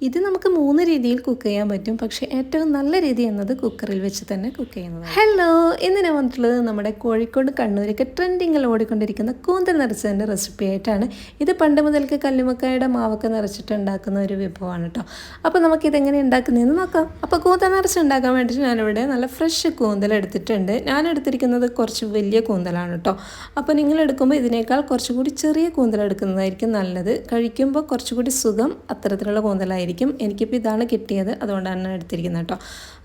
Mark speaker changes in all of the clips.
Speaker 1: ഇത് നമുക്ക് മൂന്ന് രീതിയിൽ കുക്ക് ചെയ്യാൻ പറ്റും. പക്ഷെ ഏറ്റവും നല്ല രീതി എന്നത് കുക്കറിൽ വെച്ച് തന്നെ കുക്ക് ചെയ്യുന്നത് ഹലോ ഇന്ന് ഞാൻ വന്നിട്ടുള്ളത് നമ്മുടെ കോഴിക്കോട് കണ്ണൂരൊക്കെ ട്രെൻഡിങ്ങിൽ ഓടിക്കൊണ്ടിരിക്കുന്ന കൂന്തൽ നിറച്ചതിന്റെ റെസിപ്പി ആയിട്ടാണ്. ഇത് പണ്ട് മുതൽക്ക് കല്ലുമക്കായുടെ മാവൊക്കെ നിറച്ചിട്ട് ഉണ്ടാക്കുന്ന ഒരു വിഭവമാണ് കേട്ടോ അപ്പോൾ നമുക്കിതെങ്ങനെ ഉണ്ടാക്കുന്നതെന്ന് നോക്കാം. അപ്പോൾ കൂന്തൽ നിറച്ച് ഉണ്ടാക്കാൻ വേണ്ടിയിട്ട് ഞാനിവിടെ നല്ല ഫ്രഷ് കൂന്തൽ എടുത്തിട്ടുണ്ട്. ഞാൻ എടുത്തിരിക്കുന്നത് കുറച്ച് വലിയ കൂന്തലാണ് കേട്ടോ അപ്പോൾ നിങ്ങൾ എടുക്കുമ്പോൾ ഇതിനേക്കാൾ കുറച്ചുകൂടി ചെറിയ കൂന്തൽ എടുക്കുന്നതായിരിക്കും നല്ലത്. കഴിക്കുമ്പോൾ കുറച്ചുകൂടി സുഖം അത്തരത്തിലുള്ള കൂന്തലായിരിക്കും. എനിക്കിപ്പോൾ ഇതാണ് കിട്ടിയത്. അതുകൊണ്ടാണ് എടുത്തിരിക്കുന്നത് കേട്ടോ.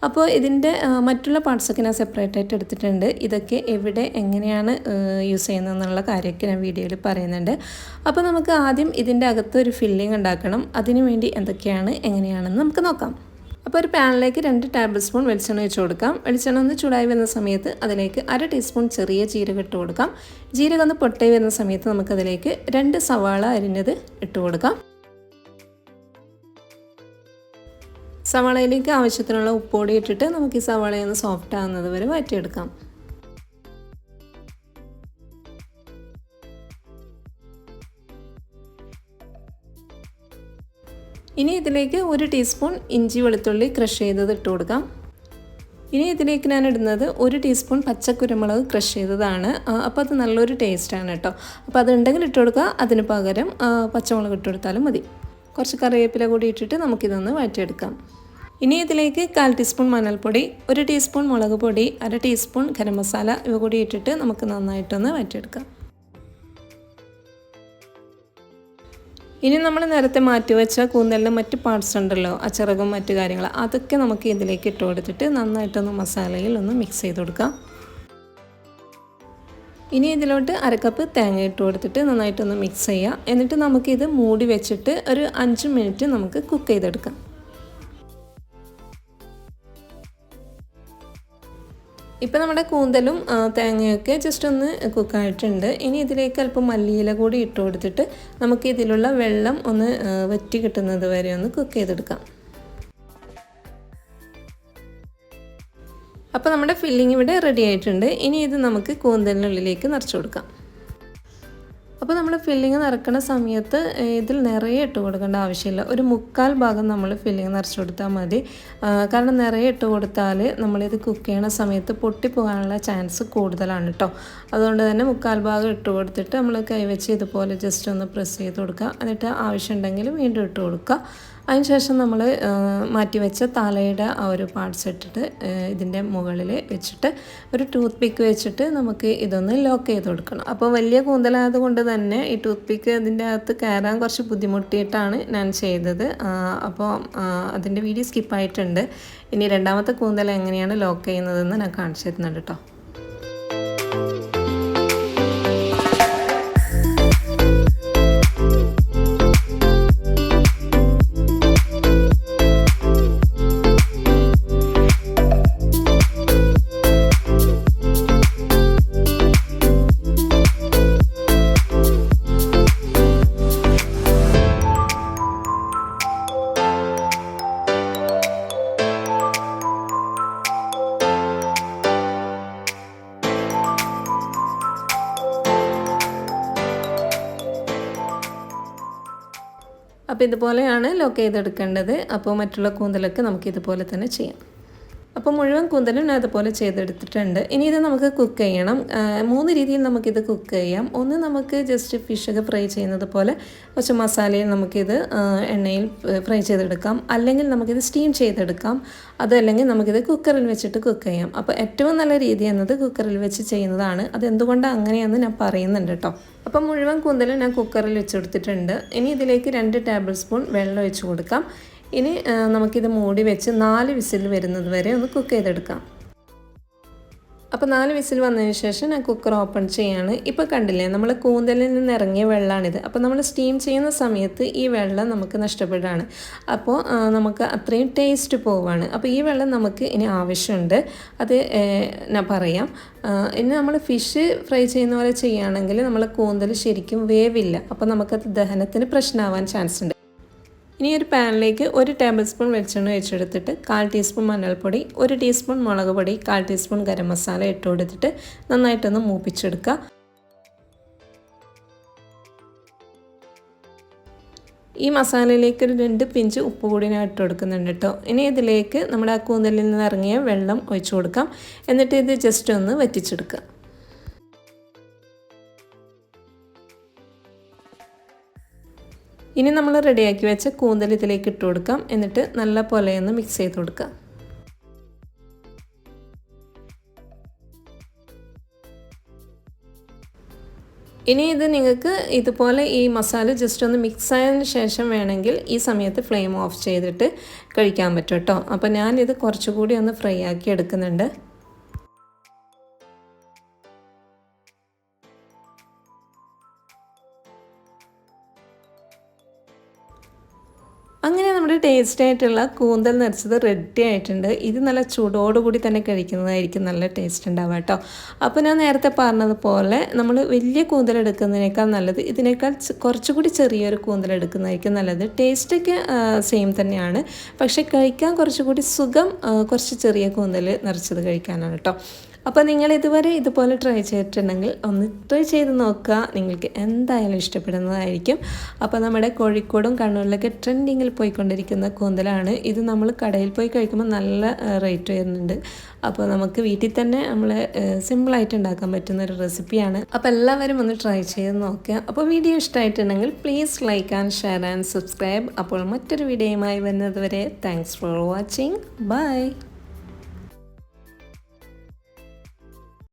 Speaker 1: അപ്പോൾ ഇതിന്റെ മറ്റുള്ള പാർട്സൊക്കെ ഞാൻ സെപ്പറേറ്റ് ആയിട്ട് എടുത്തിട്ടുണ്ട്. ഇതൊക്കെ എവിടെ എങ്ങനെയാണ് യൂസ് ചെയ്യുന്നതെന്നുള്ള കാര്യമൊക്കെ ഞാൻ വീഡിയോയിൽ പറയുന്നുണ്ട്. അപ്പോൾ നമുക്ക് ആദ്യം ഇതിന്റെ അകത്ത് ഒരു ഫില്ലിംഗ് ഉണ്ടാക്കണം. അതിനു വേണ്ടി എന്തൊക്കെയാണ് എങ്ങനെയാണെന്ന് നമുക്ക് നോക്കാം. അപ്പോൾ ഒരു പാനിലേക്ക് രണ്ട് ടേബിൾ സ്പൂൺ വെളിച്ചെണ്ണ വെച്ച് കൊടുക്കാം. വെളിച്ചെണ്ണ ഒന്ന് ചൂടായി വരുന്ന സമയത്ത് അതിലേക്ക് അര ടീസ്പൂൺ ചെറിയ ജീരകം ഇട്ട് കൊടുക്കാം. ജീരകം ഒന്ന് പൊട്ടായി വരുന്ന സമയത്ത് നമുക്കതിലേക്ക് രണ്ട് സവാള അരിഞ്ഞത് ഇട്ട് കൊടുക്കാം. സവാളയിലേക്ക് ആവശ്യത്തിനുള്ള ഉപ്പോടി ഇട്ടിട്ട് നമുക്ക് ഈ സവാളയൊന്ന് സോഫ്റ്റ് ആകുന്നത് വരെ വഴറ്റിയെടുക്കാം. ഇനി ഇതിലേക്ക് ഒരു ടീസ്പൂൺ ഇഞ്ചി വെളുത്തുള്ളി ക്രഷ് ചെയ്തത് ഇട്ട് കൊടുക്കാം. ഇനി ഇതിലേക്ക് ഞാൻ ഇടുന്നത് ഒരു ടീസ്പൂൺ പച്ചക്കുരുമുളക് ക്രഷ് ചെയ്തതാണ്. അപ്പോൾ അത് നല്ലൊരു ടേസ്റ്റാണ് കേട്ടോ അപ്പോൾ അതുണ്ടെങ്കിൽ ഇട്ട് കൊടുക്കുക. അതിന് പകരം പച്ചമുളക് ഇട്ട് കൊടുത്താലും മതി. കുറച്ച് കറിവേപ്പില കൂടി ഇട്ടിട്ട് നമുക്കിതൊന്ന് വഴറ്റിയെടുക്കാം. ഇനി ഇതിലേക്ക് കാൽ ടീസ്പൂൺ മണൽപ്പൊടി ഒരു ടീസ്പൂൺ മുളക് പൊടി അര ടീസ്പൂൺ ഗരം മസാല ഇവ കൂടി ഇട്ടിട്ട് നമുക്ക് നന്നായിട്ടൊന്ന് വറ്റിയെടുക്കാം ഇനി നമ്മൾ നേരത്തെ മാറ്റി വെച്ച കൂന്തലിന്റെ മറ്റ് പാർട്സ് ഉണ്ടല്ലോ അച്ചറകും മറ്റു കാര്യങ്ങൾ അതൊക്കെ നമുക്ക് ഇതിലേക്ക് ഇട്ട് കൊടുത്തിട്ട് നന്നായിട്ടൊന്ന് മസാലയിൽ ഒന്ന് മിക്സ് ചെയ്ത് കൊടുക്കാം. ഇനി ഇതിലോട്ട് അരക്കപ്പ് തേങ്ങ ഇട്ട് കൊടുത്തിട്ട് നന്നായിട്ടൊന്ന് മിക്സ് ചെയ്യാം. എന്നിട്ട് നമുക്കിത് മൂടി വെച്ചിട്ട് ഒരു അഞ്ച് മിനിറ്റ് നമുക്ക് കുക്ക് ചെയ്തെടുക്കാം. ഇപ്പം നമ്മുടെ കൂന്തലും തേങ്ങയൊക്കെ ജസ്റ്റ് ഒന്ന് കുക്കായിട്ടുണ്ട് ഇനി ഇതിലേക്ക് അല്പം മല്ലിയില കൂടി ഇട്ട് കൊടുത്തിട്ട് നമുക്ക് ഇതിലുള്ള വെള്ളം ഒന്ന് വറ്റി കിട്ടുന്നത് വരെ ഒന്ന് കുക്ക് ചെയ്തെടുക്കാം. അപ്പോൾ നമ്മുടെ ഫില്ലിംഗ് ഇവിടെ റെഡി ആയിട്ടുണ്ട്. ഇനി ഇത് നമുക്ക് കൂന്തലിനുള്ളിലേക്ക് നിറച്ചു കൊടുക്കാം. അപ്പോൾ നമ്മൾ ഫില്ലിങ് നിറക്കുന്ന സമയത്ത് ഇതിൽ നിറയെ ഇട്ട് കൊടുക്കേണ്ട ആവശ്യമില്ല. ഒരു മുക്കാൽ ഭാഗം നമ്മൾ ഫില്ലിങ് നിറച്ച് കൊടുത്താൽ മതി. കാരണം നിറയെ ഇട്ട് കൊടുത്താൽ നമ്മളിത് കുക്ക് ചെയ്യണ സമയത്ത് പൊട്ടിപ്പോകാനുള്ള ചാൻസ് കൂടുതലാണ് കേട്ടോ അതുകൊണ്ട് തന്നെ മുക്കാൽ ഭാഗം ഇട്ട് കൊടുത്തിട്ട് നമ്മൾ കൈവച്ച് ഇതുപോലെ ജസ്റ്റ് ഒന്ന് പ്രസ് ചെയ്ത് കൊടുക്കുക. എന്നിട്ട് ആവശ്യമുണ്ടെങ്കിൽ വീണ്ടും ഇട്ട് കൊടുക്കുക. അതിനുശേഷം നമ്മൾ മാറ്റി വെച്ച തലയുടെ ആ ഒരു പാർട്സ് ഇട്ടിട്ട് ഇതിന്റെ മുകളിൽ വെച്ചിട്ട് ഒരു ടൂത്ത് പിക്ക് വെച്ചിട്ട് നമുക്ക് ഇതൊന്ന് ലോക്ക് ചെയ്ത് കൊടുക്കണം. അപ്പോൾ വലിയ കൂന്തലായത് കൊണ്ട് തന്നെ ഈ ടൂത്ത് പിക്ക് അതിന്റെ അകത്ത് കയറാൻ കുറച്ച് ബുദ്ധിമുട്ടിയിട്ടാണ് ഞാൻ ചെയ്തത്. അപ്പോൾ അതിന്റെ വീഡിയോ സ്കിപ്പായിട്ടുണ്ട്. ഇനി രണ്ടാമത്തെ കൂന്തൽ എങ്ങനെയാണ് ലോക്ക് ചെയ്യുന്നതെന്ന് ഞാൻ കാണിച്ചു തരുന്നുണ്ട് കേട്ടോ അപ്പോൾ ഇതുപോലെയാണ് ലോക്ക് ചെയ്തെടുക്കേണ്ടത്. അപ്പോൾ മറ്റുള്ള കൂന്തലൊക്കെ നമുക്ക് ഇതുപോലെ തന്നെ ചെയ്യാം. അപ്പോൾ മുഴുവൻ കൂന്തലും ഞാൻ അതുപോലെ ചെയ്തെടുത്തിട്ടുണ്ട്. ഇനി ഇത് നമുക്ക് കുക്ക് ചെയ്യണം. മൂന്ന് രീതിയിൽ നമുക്കിത് കുക്ക് ചെയ്യാം. ഒന്ന് നമുക്ക് ജസ്റ്റ് ഫിഷൊക്കെ ഫ്രൈ ചെയ്യുന്നത് പോലെ കുറച്ച് മസാലയിൽ നമുക്കിത് എണ്ണയിൽ ഫ്രൈ ചെയ്തെടുക്കാം. അല്ലെങ്കിൽ നമുക്കിത് സ്റ്റീം ചെയ്തെടുക്കാം. അതല്ലെങ്കിൽ നമുക്കിത് കുക്കറിൽ വെച്ചിട്ട് കുക്ക് ചെയ്യാം. അപ്പോൾ ഏറ്റവും നല്ല രീതി എന്നത് കുക്കറിൽ വെച്ച് ചെയ്യുന്നതാണ്. അത് അങ്ങനെയാണെന്ന് ഞാൻ പറയുന്നുണ്ട് കേട്ടോ അപ്പോൾ മുഴുവൻ കൂന്തലും ഞാൻ കുക്കറിൽ വെച്ചെടുത്തിട്ടുണ്ട്. ഇനി ഇതിലേക്ക് രണ്ട് ടേബിൾ സ്പൂൺ വെള്ളം ഒഴിച്ച് കൊടുക്കാം. ഇനി നമുക്കിത് മൂടി വെച്ച് നാല് വിസിൽ വരുന്നത് വരെ ഒന്ന് കുക്ക് ചെയ്തെടുക്കാം. അപ്പോൾ നാല് വിസിൽ വന്നതിന് ശേഷം ഞാൻ കുക്കർ ഓപ്പൺ ചെയ്യാണ്. ഇപ്പോൾ കണ്ടില്ലേ നമ്മൾ കൂന്തലിൽ നിന്ന് ഇറങ്ങിയ വെള്ളമാണിത് അപ്പോൾ നമ്മൾ സ്റ്റീം ചെയ്യുന്ന സമയത്ത് ഈ വെള്ളം നമുക്ക് നഷ്ടപ്പെടുകയാണ്. അപ്പോൾ നമുക്ക് അത്രയും ടേസ്റ്റ് പോവാണ്. അപ്പോൾ ഈ വെള്ളം നമുക്ക് ഇനി ആവശ്യമുണ്ട്. അത് ഞാൻ പറയാം. ഇനി നമ്മൾ ഫിഷ് ഫ്രൈ ചെയ്യുന്ന പോലെ ചെയ്യുകയാണെങ്കിൽ നമ്മൾ കൂന്തൽ ശരിക്കും വേവില്ല. അപ്പോൾ നമുക്കത് ദഹനത്തിന് പ്രശ്നമാവാൻ ചാൻസ് ഉണ്ട്. ഇനി ഒരു പാനിലേക്ക് ഒരു ടേബിൾ സ്പൂൺ വെളിച്ചെണ്ണ ഒഴിച്ചെടുത്തിട്ട് കാൽ ടീസ്പൂൺ മഞ്ഞൾപ്പൊടി ഒരു ടീസ്പൂൺ മുളക് പൊടി കാൽ ടീസ്പൂൺ ഗരം മസാല ഇട്ട് കൊടുത്തിട്ട് നന്നായിട്ടൊന്ന് മൂപ്പിച്ചെടുക്കുക. ഈ മസാലയിലേക്ക് ഒരു രണ്ട് പിഞ്ച് ഉപ്പ് കൂടി ഞാൻ ഇട്ട് കൊടുക്കുന്നുണ്ട് കേട്ടോ. ഇനി ഇതിലേക്ക് നമ്മുടെ ആ കൂന്തലിൽ നിന്ന് ഇറങ്ങിയ വെള്ളം ഒഴിച്ചു കൊടുക്കാം. എന്നിട്ട് ഇത് ജസ്റ്റ് ഒന്ന് വറ്റിച്ചെടുക്കുക. ഇനി നമ്മൾ റെഡിയാക്കി വെച്ച കൂന്തൽ ഇതിലേക്ക് ഇട്ട് കൊടുക്കാം. എന്നിട്ട് നല്ല പോലെ ഒന്ന് മിക്സ് ചെയ്ത് കൊടുക്കാം. ഇനി ഇത് നിങ്ങൾക്ക് ഇതുപോലെ ഈ മസാല ജസ്റ്റ് ഒന്ന് മിക്സ് ആയതിന് ശേഷം വേണമെങ്കിൽ ഈ സമയത്ത് ഫ്ലെയിം ഓഫ് ചെയ്തിട്ട് കഴിക്കാൻ പറ്റും കേട്ടോ. അപ്പോൾ ഞാനിത് കുറച്ചുകൂടി ഒന്ന് ഫ്രൈ ആക്കി എടുക്കുന്നുണ്ട്. ടേസ്റ്റി ആയിട്ടുള്ള കൂന്തൽ നിറച്ചത് റെഡി ആയിട്ടുണ്ട്. ഇത് നല്ല ചൂടോടുകൂടി തന്നെ കഴിക്കുന്നതായിരിക്കും നല്ല ടേസ്റ്റ് ഉണ്ടാവുക കേട്ടോ. അപ്പോൾ ഞാൻ നേരത്തെ പറഞ്ഞതുപോലെ നമ്മൾ വലിയ കൂന്തൽ എടുക്കുന്നതിനേക്കാൾ നല്ലത് ഇതിനേക്കാൾ കുറച്ചുകൂടി ചെറിയൊരു കൂന്തൽ എടുക്കുന്നതായിരിക്കും നല്ലത്. ടേസ്റ്റൊക്കെ സെയിം തന്നെയാണ്. പക്ഷേ കഴിക്കാൻ കുറച്ചുകൂടി സുഖം കുറച്ച് ചെറിയ കൂന്തൽ നിറച്ചത് കഴിക്കാനാണ് കേട്ടോ. അപ്പോൾ നിങ്ങൾ ഇതുവരെ ഇതുപോലെ ട്രൈ ചെയ്തിട്ടുണ്ടെങ്കിൽ ഒന്ന് ട്രൈ ചെയ്ത് നോക്കുക. നിങ്ങൾക്ക് എന്തായാലും ഇഷ്ടപ്പെടുന്നതായിരിക്കും. അപ്പോൾ നമ്മുടെ കോഴിക്കോടും കണ്ണൂരിലൊക്കെ ട്രെൻഡിങ്ങിൽ പോയിക്കൊണ്ടിരിക്കുന്ന കൂന്തലാണ്. ഇത് നമ്മൾ കടയിൽ പോയി കഴിക്കുമ്പോൾ നല്ല റേറ്റ് വരുന്നുണ്ട്. അപ്പോൾ നമുക്ക് വീട്ടിൽ തന്നെ നമ്മൾ സിമ്പിളായിട്ട് ഉണ്ടാക്കാൻ പറ്റുന്ന ഒരു റെസിപ്പിയാണ് അപ്പോൾ എല്ലാവരും ഒന്ന് ട്രൈ ചെയ്ത് നോക്കുക. അപ്പോൾ വീഡിയോ ഇഷ്ടമായിട്ടുണ്ടെങ്കിൽ please like and share and subscribe അപ്പോൾ മറ്റൊരു വീഡിയോയുമായി വരുന്നത് വരെ താങ്ക്സ് ഫോർ വാച്ചിങ് ബൈ